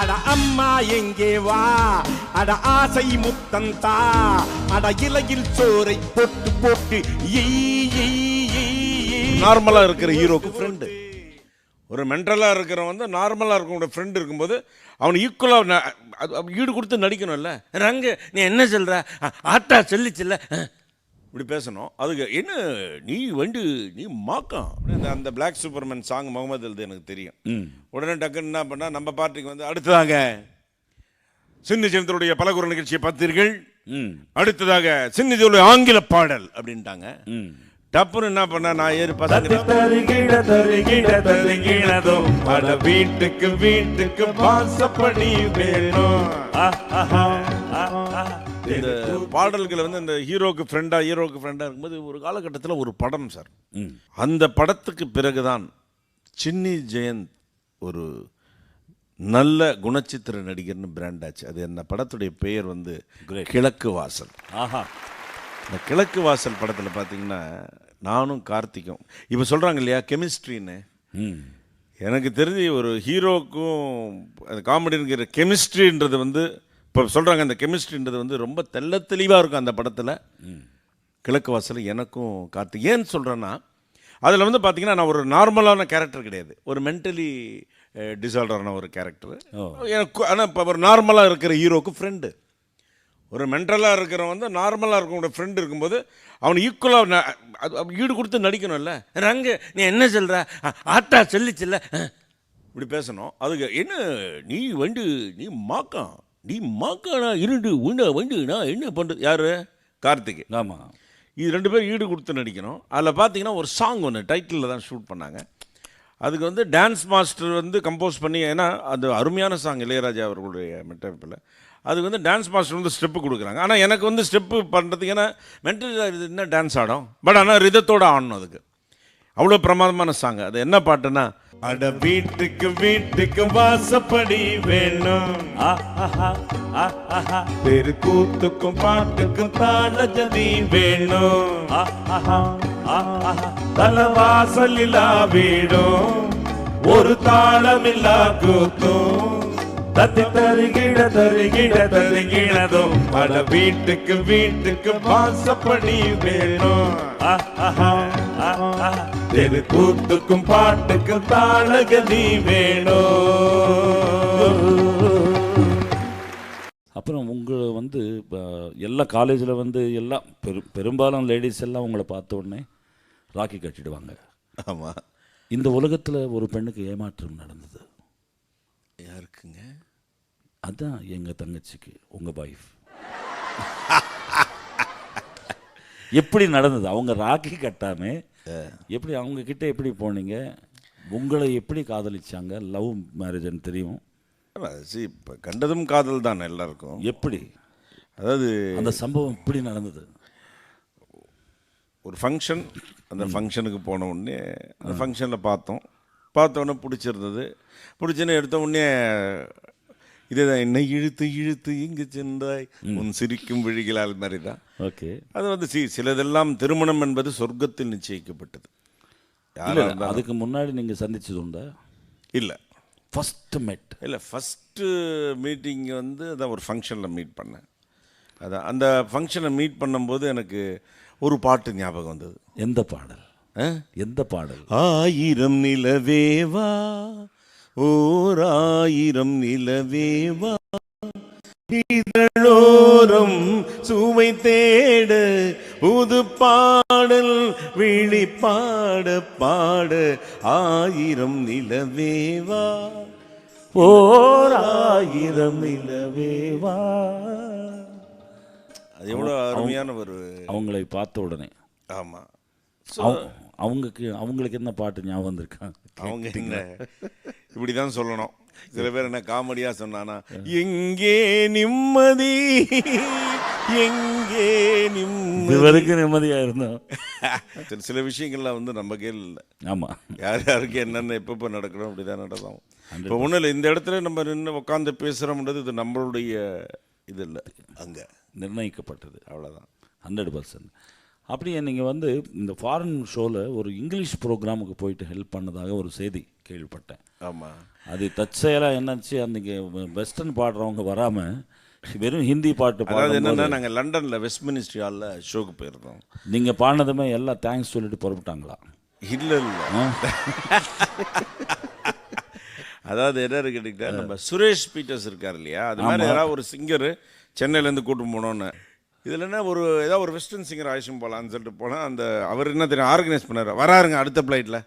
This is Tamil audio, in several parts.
அட அம்மா எங்கே வா? அட ஆசை முத்தந்தா அட இலையில் சோரை போட்டு போட்டு ஈ, நார்மலாக இருக்கிற ஹீரோக்கு ஃப்ரெண்டு ஒரு மென்டலாக இருக்கிறவன் வந்து நார்மலாக இருக்கவனோட ஃப்ரெண்டு இருக்கும்போது அவன் ஈக்குவலாக ஈடு கொடுத்து நடிக்கணும்ல. ரங்க நீ என்ன சொல்கிற ஆட்டா சொல்லிச்சில்ல. இப்படி பேசணும். அதுக்கு என்ன நீ வந்து நீ மாக்கம். அப்படின்னு அந்த பிளாக் சூப்பர்மேன் சாங் முகமது எழுது எனக்கு தெரியும். உடனே டக்குன்னு என்ன பண்ணா நம்ம பார்ட்டிக்கு வந்து அடுத்ததாக சின்ன சந்திரனுடைய பலகுர நிகழ்ச்சியை பார்த்தீர்கள். அடுத்ததாக சின்னதியுடைய ஆங்கில பாடல் அப்படின்ட்டாங்க. டப்புன்னு என்ன பண்ணா நான் ஏறி அட வீட்டுக்கு வீட்டுக்கு வாசப்படி வேணும். இந்த பாடல்களை வந்து இந்த ஹீரோக்கு ஃப்ரெண்டா ஹீரோக்கு ஃப்ரெண்டா இருக்கும்போது ஒரு காலகட்டத்தில் ஒரு படம் சார். அந்த படத்துக்கு பிறகுதான் சின்னி ஜெயந்த் ஒரு நல்ல குணச்சித்திர நடிகர்னு பிராண்ட் ஆச்சு. அது என்ன படத்துடைய பெயர் வந்து கிழக்கு வாசல். ஆஹா. இந்த கிழக்கு வாசல் படத்தில் பார்த்தீங்கன்னா நானும் கார்த்திக்கும். இப்போ சொல்கிறாங்க இல்லையா கெமிஸ்ட்ரின்னு. எனக்கு தெரிஞ்சு ஒரு ஹீரோக்கும் காமெடிங்கிற கெமிஸ்ட்ரின்றது வந்து இப்போ சொல்கிறாங்க அந்த கெமிஸ்ட்ரின்றது வந்து ரொம்ப தெள்ள தெளிவாக இருக்கும் அந்த படத்தில். கிழக்கு வாசல் எனக்கும் கார்த்திக் ஏன்னு சொல்கிறேன்னா அதில் வந்து பார்த்தீங்கன்னா நான் ஒரு நார்மலான கேரக்டர் கிடையாது. ஒரு மென்டலி டிசார்டரான ஒரு கேரக்டர் எனக்கு ஆனால் இப்போ ஒரு நார்மலாக இருக்கிற ஹீரோக்கு ஃப்ரெண்டு ஒரு மென்டலாக இருக்கிறவன் வந்து நார்மலாக இருக்கவனோட ஃப்ரெண்டு இருக்கும்போது அவன் ஈக்குவலாக ஈடு கொடுத்து நடிக்கணும்ல. ரங்க நீ என்ன சொல்கிற ஆத்தா சொல்லிச்சுல்ல. இப்படி பேசணும். அதுக்கு என்ன நீ வந்து நீ மாக்கம் நீ மாக்கானா இருண்டு உண்ட வந்து நான் என்ன பண்ணுறது யார்? கார்த்திக். ஆமாம் இது ரெண்டு பேரும் ஈடு கொடுத்து நடிக்கணும். அதில் பார்த்தீங்கன்னா ஒரு சாங் ஒன்று டைட்டிலில் தான் ஷூட் பண்ணாங்க. அதுக்கு வந்து டான்ஸ் மாஸ்டர் வந்து கம்போஸ் பண்ணி ஏன்னா அது அருமையான சாங் இளையராஜா அவர்களுடைய மெட்டப்பில் அதுக்கு வந்து டான்ஸ் மாஸ்டர் வந்து ஸ்டெப்பு கொடுக்குறாங்க. ஆனால் எனக்கு வந்து ஸ்டெப்பு பண்ணுறதுக்கு ஏன்னா மென்டல் என்ன டான்ஸ் ஆடும்? பட் ஆனால் ரிதத்தோடு ஆடணும் அதுக்கு. அவ்வளோ பிரமாதமான சாங் அது என்ன பாட்டுன்னா அட வீட்டுக்கு வீட்டுக்கு வாசப்படி வேணும். தெருக்கூத்துக்கும் பாட்டுக்கும் தாள ஜதி வேணும். தலவாசலிலா வீடும். ஒரு தாளமில்லா கூத்தும். தத்தி தருகிட தருகிட தருகிடதும் அட வீட்டுக்கு வீட்டுக்கு வாசப்படி வேணும். தெரு கூத்துக்கும் பாட்டுக்கும் தாளகதி வேணும் அப்புறம் உங்களை வந்து இப்போ எல்லா காலேஜில் வந்து எல்லாம் பெரு பெரும்பாலும் லேடிஸ் எல்லாம் உங்களை பார்த்த உடனே ராக்கி கட்டிடுவாங்க. ஆமாம் இந்த உலகத்தில் ஒரு பெண்ணுக்கு ஏமாற்றம் நடந்தது. யாருக்குங்க? அதான் எங்கள் தங்கச்சிக்கு உங்கள் வைஃப் எப்படி நடந்தது? அவங்க ராக்கி கட்டாம எப்படி அவங்க கிட்ட எப்படி போனீங்க? உங்களை எப்படி காதலிச்சாங்க? லவ் மேரேஜ்னு தெரியும். சி இப்போ கண்டதும் காதல் தான் எல்லாருக்கும். எப்படி? அதாவது அந்த சம்பவம் எப்படி நடந்தது? ஒரு ஃபங்க்ஷன் அந்த ஃபங்க்ஷனுக்கு போன உடனே அந்த ஃபங்க்ஷனில் பார்த்தோம். பார்த்த உடனே பிடிச்சிருந்தது. பிடிச்சுன்னு எடுத்த உடனே இதே தான் என்னை இழுத்து இழுத்து இங்கு சென்றாய். உன் சிரிக்கும் விழிகளால் மாதிரி தான் ஓகே. அது வந்து சி சிலதெல்லாம் திருமணம் என்பது சொர்க்கத்தில் நிச்சயிக்கப்பட்டது. அதுக்கு முன்னாடி நீங்க சந்திச்சது உண்டா? இல்லை. ஃபர்ஸ்ட் மெட் இல்லை ஃபஸ்ட்டு மீட்டிங் வந்து அதான் ஒரு ஃபங்க்ஷனில் மீட் பண்ணேன். அதான் அந்த ஃபங்க்ஷனை மீட் பண்ணும்போது எனக்கு ஒரு பாட்டு ஞாபகம் வந்தது. எந்த பாடல்? எந்த பாடல்? ஆயிரம் நிலவேவா ஓர் ஆயிரம் நிலவேவா? இதழோரம் சுவை தேட புது பாடல் விழி பாட பாட ஆயிரம் நிலவேவா? ஓர் ஆயிரம் நிலவேவா? அது எவ்வளோ அருமையான ஒரு அவங்களை பார்த்த உடனே. ஆமாம் அவங்களுக்கு அவங்களுக்கு என்ன பாட்டு ஞாபகம் வந்திருக்காங்க அவங்க என்ன? இப்படி தான் சொல்லணும். சில பேர் என்ன காமெடியாக சொன்னானா எங்கே நிம்மதி? எங்கே நிம்மதி? வரைக்கும் நிம்மதியா இருந்தோம். சில- விஷயங்கள்லாம் வந்து நம்ம கையில் இல்லை. ஆமா. யார் யாருக்கு என்னென்ன எப்பப்போ நடக்கணும் அப்படி தான் நடக்கும் இப்போ ஒன்றும் இல்லை இந்த இடத்துல நம்ம நின்று உட்காந்து பேசுகிறோம்ன்றது இது நம்மளுடைய இது இல்லை. அங்கே. நிர்ணயிக்கப்பட்டது. அவ்வளோதான் ஹண்ட்ரட் பர்சன்ட். அப்படியே நீங்கள் வந்து இந்த ஃபாரின் ஷோவில் ஒரு இங்கிலீஷ் ப்ரோக்ராமுக்கு போயிட்டு ஹெல்ப் பண்ணதாக ஒரு செய்தி கேள்விப்பட்டேன். ஆமாம் அது தற்செயலாக என்னாச்சு? அன்றைக்கி வெஸ்டர்ன் பாடுறவங்க வராமல் வெறும் ஹிந்தி பாட்டு பாடும்போது என்னன்னா நாங்கள் லண்டனில் வெஸ்ட் மினிஸ்ட்ரி ஹாலில் ஷோக்கு போயிருந்தோம். நீங்கள் பாடினதுமே எல்லாம் தேங்க்ஸ் சொல்லிட்டு புறப்பட்டாங்களா? இல்லை இல்லை. அதாவது என்ன கேட்டுக்கிட்டா நம்ம சுரேஷ் பீட்டர்ஸ் இருக்கார் இல்லையா? அது மாதிரி யாராவது ஒரு சிங்கர் சென்னையிலேருந்து கூட்டு போனோன்னு. இதில் என்ன ஒரு ஏதோ ஒரு வெஸ்டர்ன் சிங்கர் ஆயிஷும் போகலான்னு சொல்லிட்டு போனால் அந்த அவர் என்ன தெரியும் ஆர்கனைஸ் பண்ணார். வராருங்க அடுத்த ஃப்ளைட்டில்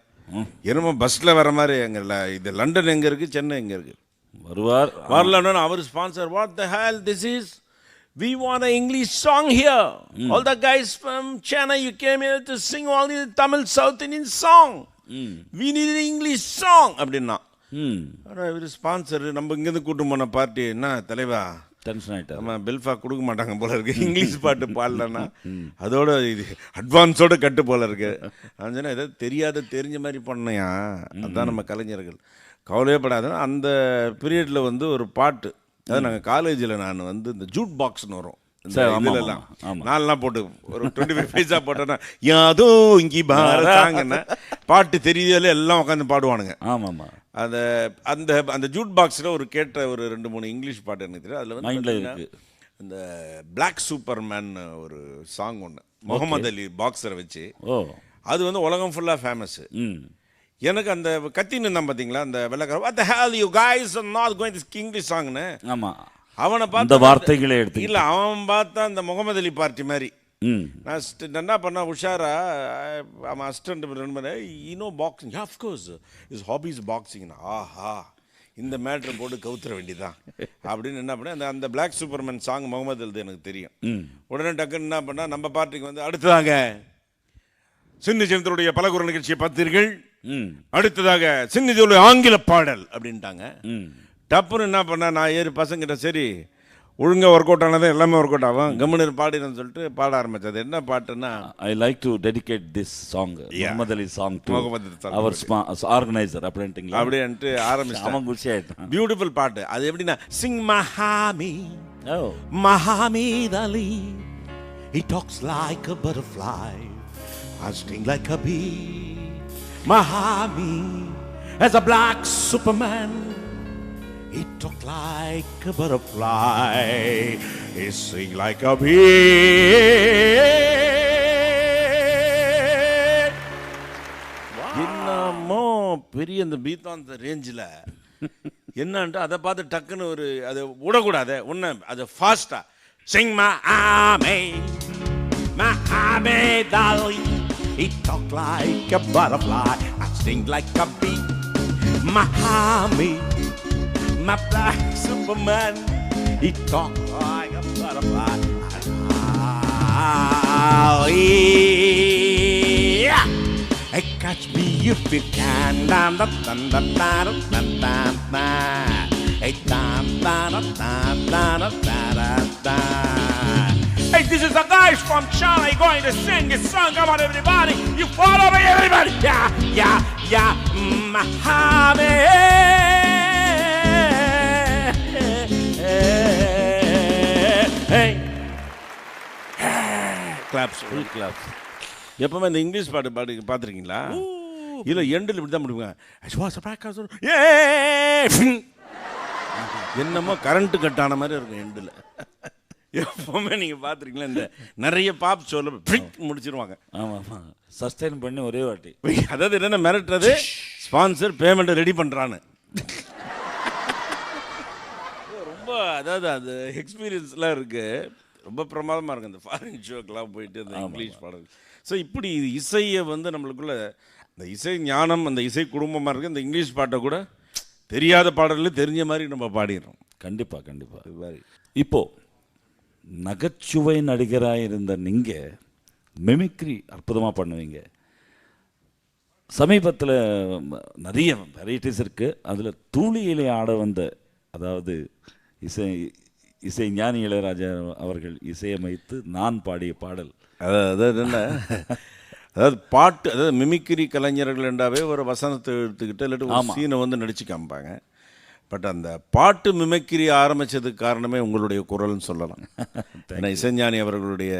என்னமோ பஸ்ஸில் வர மாதிரி எங்கே இது லண்டன் எங்கே இருக்குது சென்னை எங்கே இருக்குது வருவார். வரலன்னு அவர் sponsor what the hell this is we want an English song here all the guys guys from China, you came here to sing all the Tamil South Indian song. Mm. We need அப்படின்னா. ஆனால் இவர் ஸ்பான்சர் நம்ம இங்கேருந்து கூட்டம் போன பார்ட்டி என்ன தலைவா? டென்ஷன் ஆகிட்டார் நம்ம பில்ஃபா கொடுக்க மாட்டாங்க போல இருக்கு. இங்கிலீஷ் பாட்டு பாடலன்னா அதோட இது அட்வான்ஸோட கட்டு போல இருக்கு. அதுனா சொன்னேன் ஏதோ தெரியாத தெரிஞ்ச மாதிரி பண்ணையா? அதுதான் நம்ம கலைஞர்கள். கவலையப்படாத அந்த பீரியடில் வந்து ஒரு பாட்டு அதாவது நாங்கள் காலேஜில் நான் வந்து இந்த ஜூட் பாக்ஸ்னு வரும். இதுலலாம் போட்டு ஒரு டுவெண்ட்டி ஃபைவ் பைசா போட்டோன்னா யாதோ இங்கி பாரதாங்கன்னா பாட்டு தெரியுதல எல்லாம் உட்காந்து பாடுவானுங்க. ஆமாம்மா அந்த அந்த அந்த ஜூட் பாக்ஸில் ஒரு கேட்ட ஒரு ரெண்டு மூணு இங்கிலீஷ் பாட்டு எனக்கு தெரியும் அதில் வந்து. இந்த பிளாக் சூப்பர்மேன் ஒரு சாங் ஒன்று முகமது அலி பாக்ஸரை வச்சு. அது வந்து உலகம் ஃபுல்லாக ஃபேமஸ்ஸு எனக்கு அந்த கத்தின்னு இருந்தான் பார்த்தீங்களா அந்த வெள்ளக்கார what the hell you guys are not going to English சாங்னு ஆமாம் அவனை பார்த்து வார்த்தைகளை எடுத்து இல்லை அவன் பார்த்தா அந்த முகமது அலி பார்ட்டி மாதிரி. நான் என்ன பண்ண உஷாரா அவன் அசிஸ்டன்ட் ரெண்டு you know boxing of course is hobbies பாக்ஸிங்னா ஆஹா இந்த மேட்ரு போட்டு கவுத்துற வேண்டியதான் அப்படின்னு என்ன பண்ணேன் அந்த அந்த பிளாக் சூப்பர்மேன் சாங் முகமது அல்து எனக்கு தெரியும். உடனே டக்குன்னு என்ன பண்ணா நம்ம பார்ட்டிக்கு வந்து அடுத்ததாங்க சின்ன சின்னத்தினுடைய பலகுர நிகழ்ச்சியை பார்த்தீர்கள். அடுத்ததாக சின்னதியுடைய ஆங்கில பாடல் அப்படின்ட்டாங்க. டப்புன்னு என்ன பண்ண நான் ஏறி பசங்கிட்ட சரி ஒழுங்கா ஒர்க் அவுட் ஆனதான் எல்லாமே ஒர்க் அவுட் ஆகும். கம்முன்னு பாடினு சொல்லிட்டு பாட ஆரம்பிச்சது. என்ன பாட்டுன்னா I like to dedicate this song Muhammad Ali song to Ali our organiser அப்படின்ட்டுங்களா அப்படின்ட்டு ஆரம்பிச்சிட்டேன் அவன் குஷி ஆயிட்டான் பியூட்டிஃபுல் பாட்டு. அது எப்படின்னா sing மஹாமி Ali, he talks like a butterfly, I sting like a bee. Muhammad, as a black Superman, It talked like a butterfly. It sing like a bee. என்னமோ பெரிய அந்த பீத்தம் அந்த ரேஞ்சில் என்னன்ட்டு அதை பார்த்து டக்குன்னு ஒரு அது விடக்கூடாது. ஒன்று அது ஃபாஸ்ட்டாக சிங் மா ஆமை மா ஆமை தாலி. It talk like a butterfly a sing like a bee மஹாமி my black Superman. He talked like a butterfly. Yeah. Hey, catch me if you can. Dum, dum, dum, dum, dum, dum, dum, dum. Hey, dum, dum, dum, dum, dum, dum, dum. Hey, this is a guy from China going to sing a song. Come on, everybody. You follow me, everybody. Yeah, yeah, yeah. Mohammed. Claps full claps எப்பவுமே இந்த இங்கிலீஷ் பாட்டு பாட்டு பார்த்துருக்கீங்களா இல்லை எண்டில் இப்படி தான் முடியுங்க என்னமோ கரண்ட் கட் ஆன மாதிரி இருக்கும் எண்டில். எப்பவுமே நீங்கள் பார்த்துருக்கீங்களா இந்த நிறைய பாப் ஷோவில் முடிச்சிருவாங்க. ஆமாம் ஆமாம் சஸ்டைன் பண்ணி ஒரே வாட்டி. அதாவது என்னென்ன மிரட்டுறது? ஸ்பான்சர் பேமெண்ட்டை ரெடி பண்ணுறான்னு ரொம்ப அதாவது அது எக்ஸ்பீரியன்ஸ்லாம் இருக்கு. ரொம்ப பிரமாதமாக இருக்கு இந்த ஃபாரின் ஷோக்கெலாம் போயிட்டு இந்த இங்கிலீஷ் பாடல் ஸோ இப்படி இசையை வந்து நம்மளுக்குள்ள இந்த இசை ஞானம் அந்த இசை குடும்பமாக இருக்கு இந்த இங்கிலீஷ் பாட்டை கூட தெரியாத பாடல்கள் தெரிஞ்ச மாதிரி நம்ம பாடிடுறோம். கண்டிப்பாக கண்டிப்பாக இது மாதிரி. இப்போ நகைச்சுவை நடிகராக இருந்த நீங்கள் மிமிக்ரி அற்புதமாக பண்ணுவீங்க. சமீபத்தில் நிறைய வெரைட்டிஸ் இருக்குது அதில் தூளியிலே ஆட வந்த அதாவது இசை இசை ஞானி இளையராஜா அவர்கள் இசையமைத்து நான் பாடிய பாடல். அதாவது அதாவது என்ன? அதாவது பாட்டு அதாவது மிமிக்ரி கலைஞர்கள் என்றாவே ஒரு வசனத்தை எடுத்துக்கிட்டு இல்லாட்டி ஒரு சீனை வந்து நடிச்சு காமிப்பாங்க. பட் அந்த பாட்டு மிமிக்ரி ஆரம்பிச்சதுக்கு காரணமே உங்களுடைய குரல்னு சொல்லலாம். ஏன்னா இசைஞானி அவர்களுடைய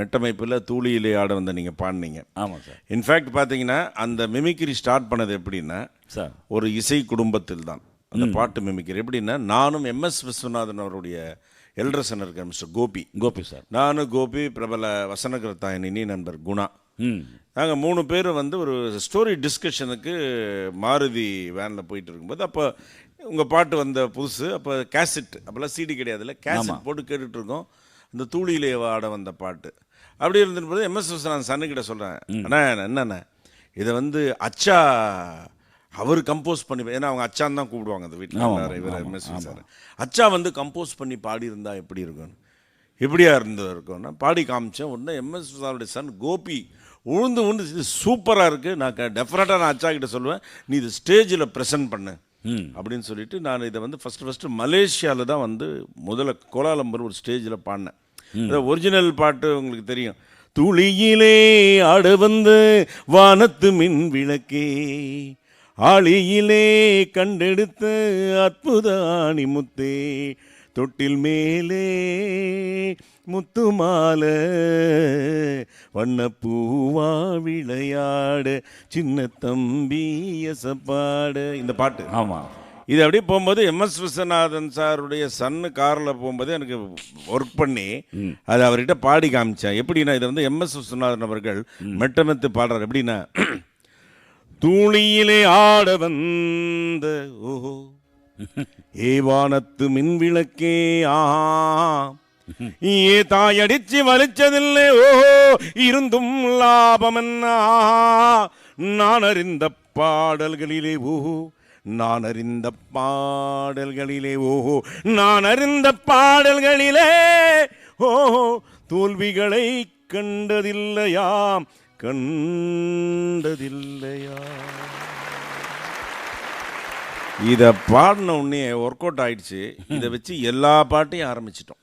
மெட்டமைப்பில் தூளியிலே ஆட வந்த நீங்கள் பாடினீங்க. ஆமாம் சார் இன்ஃபேக்ட் பார்த்தீங்கன்னா அந்த மிமிக்ரி ஸ்டார்ட் பண்ணது எப்படின்னா சார் ஒரு இசை குடும்பத்தில் தான் அந்த பாட்டு மிமிக்ரி எப்படின்னா நானும் எம்எஸ் விஸ்வநாதன் அவருடைய எல்ரசன் இருக்க மிஸ்டர் கோபி. கோபி சார். நானும் கோபி பிரபல வசனகர்த்தாயின் நண்பர் குணா. நாங்கள் மூணு பேர் வந்து ஒரு ஸ்டோரி டிஸ்கஷனுக்கு மாருதி வேனில் போயிட்டு இருக்கும்போது அப்போ உங்கள் பாட்டு வந்த புதுசு அப்போ கேசட் அப்போல்லாம் சிடி கிடையாதுல்ல கேசட் போட்டு கேட்டுட்டு இருக்கோம் அந்த தூளியிலே ஆட வந்த பாட்டு. அப்படி இருந்தபோது எம்எஸ் விஸ்வநாதன் சன்னுக்கிட்ட சொல்கிறேன் அண்ணா என்னண்ணே இதை வந்து அச்சா அவர் கம்போஸ் பண்ணி ஏன்னா அவங்க அச்சான் தான் கூப்பிடுவாங்க அந்த வீட்டில் எல்லாரும் இவர் எம்எஸ் சார். அச்சா வந்து கம்போஸ் பண்ணி பாடியிருந்தா எப்படி இருக்கும்? எப்படியா இருந்து இருக்கும்னா பாடி காமிச்சேன் உடனே எம்எஸ் சாருடைய சன் கோபி உழுந்து உழுந்து இது சூப்பராக இருக்குது நான் டெஃபினட்டாக நான் அச்சா கிட்ட சொல்லுவேன் நீ இது ஸ்டேஜில் ப்ரெசென்ட் பண்ணு. அப்படின்னு சொல்லிட்டு நான் இதை வந்து ஃபஸ்ட்டு ஃபஸ்ட்டு மலேசியாவில் தான் வந்து முதல்ல கோலாலம்பூர் ஒரு ஸ்டேஜில் பாடினேன். ஒரிஜினல் பாட்டு உங்களுக்கு தெரியும். துளியிலே ஆட வந்த வானத்து மின் விளக்கே ஆளியிலே கண்டெடுத்த அற்புத ஆணிமுத்தே தொட்டில் மேலே முத்துமால வண்ணப்பூவா விளையாட சின்ன தம்பி எசப்பாட இந்த பாட்டு. ஆமாம் இது அப்படியே போகும்போது எம்எஸ் விஸ்வநாதன் சாருடைய சன்னு காரில் போகும்போது எனக்கு ஒர்க் பண்ணி அது அவர்கிட்ட பாடி காமிச்சேன். எப்படின்னா இது வந்து எம்எஸ் விஸ்வநாதன் அவர்கள் மெட்டமெத்து பாடுறார். எப்படின்னா தூளியிலே ஆட வந்த ஓஹோ. ஏவானத்து மின்விளக்கே ஆஹா. ஏ தாயடிச்சு வலிச்சதில்லை ஓஹோ. இருந்தும் லாபம் நான் அறிந்த பாடல்களிலே ஓஹோ. நான் அறிந்த பாடல்களிலே ஓஹோ. நான் அறிந்த பாடல்களிலே ஓஹோ. தோல்விகளை கண்டதில்லையாம். கண்டதில்லையா? இதை பாடின உடனே ஒர்க் அவுட் ஆயிடுச்சு. இதை வச்சு எல்லா பாட்டையும் ஆரம்பிச்சிட்டோம்.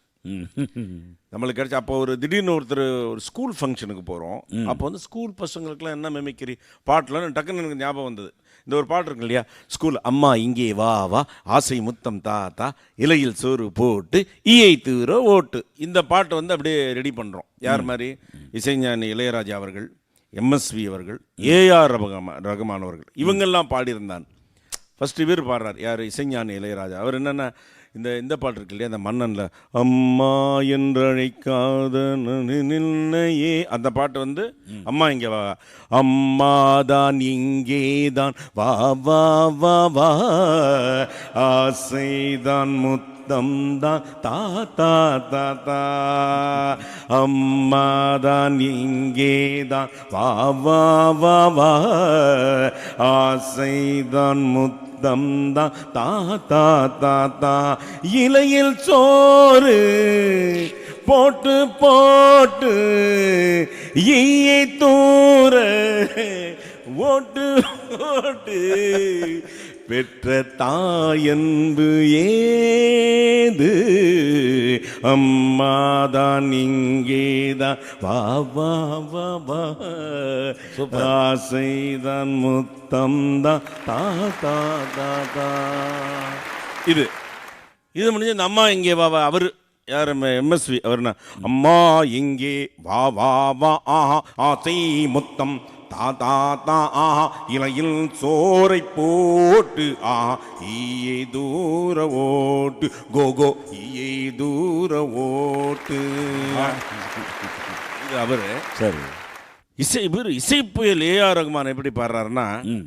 நம்மளுக்கு கிடைச்ச அப்போ ஒரு திடீர்னு ஒருத்தர் ஒரு ஸ்கூல் ஃபங்க்ஷனுக்கு போகிறோம் அப்போ வந்து ஸ்கூல் பசங்களுக்குலாம் என்ன மெமிக்கரி பாட்டுலாம் டக்குன்னு எனக்கு ஞாபகம் வந்தது. இந்த ஒரு பாட்டு இருக்கு இல்லையா? ஸ்கூல் அம்மா இங்கே வா வா ஆசை முத்தம் தாத்தா இலையில் சோறு போட்டு ஈயை தூர ஓட்டு. இந்த பாட்டு வந்து அப்படியே ரெடி பண்ணுறோம் யார் மாதிரி? இசைஞானி இளையராஜா அவர்கள். எம்எஸ்வி அவர்கள் ஏஆர் ரகமா ரகுமான் அவர்கள் இவங்கெல்லாம் பாடியிருந்தான். ஃபஸ்ட்டு இவர் பாடுறார் யார்? இசைஞானி இளையராஜா. அவர் என்னென்ன இந்த இந்த பாட்டு இருக்கு இல்லையா அந்த மன்னனில் அம்மா என்றழைக்காத நின்னையே அந்த பாட்டு வந்து அம்மா இங்கே வா அம்மா தான் இங்கே தான் வா வா வா வா ஆசைதான் முத்தம் தம் தா தா தா அம்மா தான் இங்கே தான் வா வா வா வா. ஆசைதான் முத்தம் தான் தா தா தா தா. இலையில் சோறு போட்டு போட்டு ஈயை தூர ஓட்டு ஓட்டு. பெற்ற தாயன்பு ஏது? அம்மாதான் இங்கேதான். வா வா வா வா. ஆசைதான் முத்தம் தான் தா தா தா தா. இது இது முடிஞ்சு இந்த அம்மா இங்கே வா வா. அவர் யார் எம்எஸ்வி அவர் என்ன அம்மா இங்கே வா வா வா. ஆஹா ஆசை முத்தம். தா தா தா ஆஹா இலையில் சோறை போட்டு ஆஹா ஈயை தூர ஓட்டு. கோ கோ ஈயை தூர ஓட்டு. இது அவரு. சரி. இசை இவர் இசை புயல் ஏஆர் ரகுமான் எப்படி பாடுறாருன்னா ம்.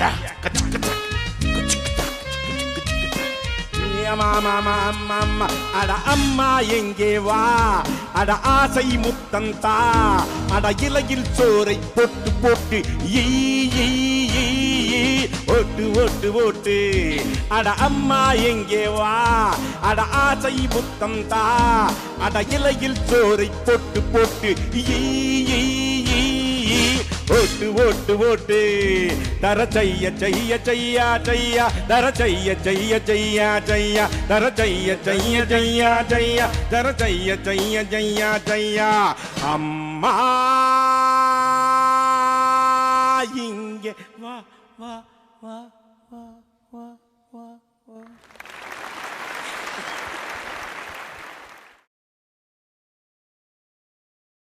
ஏ அட அம்மா எங்கே வா அட ஆசை முத்தந்தா அட இலையில் சோரை போட்டு போட்டு ஓட்டு ஓட்டு ஓட்டு அட அம்மா எங்கே வா அட ஆசை முத்தந்தா அட இலையில் சோரை போட்டு போட்டு ஈ, ஓட்டு ஓட்டு ஓட்டு. தர செய்ய செய்ய செய்யா செய்யா. தர செய்ய செய்ய செய்யா செய்யா. தர செய்ய செய்ய செய்யா செய்யா. தர செய்ய செய்ய செய்யா செய்யா. அம்மா இங்கே வா வா.